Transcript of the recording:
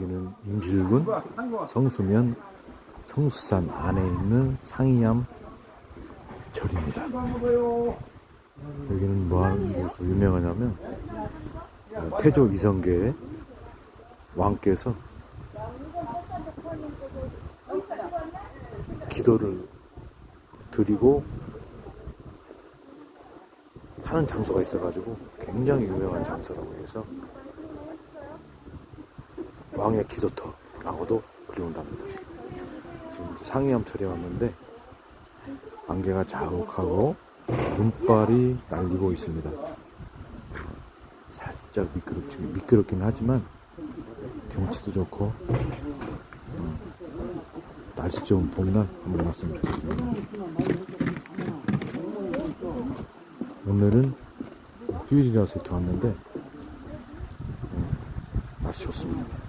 여기는 임실군 성수면 성수산 안에 있는 상이암 절입니다. 여기는 뭐 하는 곳으로 유명하냐면 어, 태조 이성계의 왕께서 기도를 드리고 하는 장소가 있어가지고 굉장히 유명한 장소라고 해서 왕의 기도터라고도 불리운답니다. 지금 상이암철에 왔는데 안개가 자욱하고 눈발이 날리고 있습니다. 살짝 미끄럽지 미끄럽긴 하지만 경치도 좋고 음, 날씨 좋은 봄날 한번 왔으면 좋겠습니다. 오늘은 휴일이라서 이렇게 왔는데 음, 날씨 좋습니다.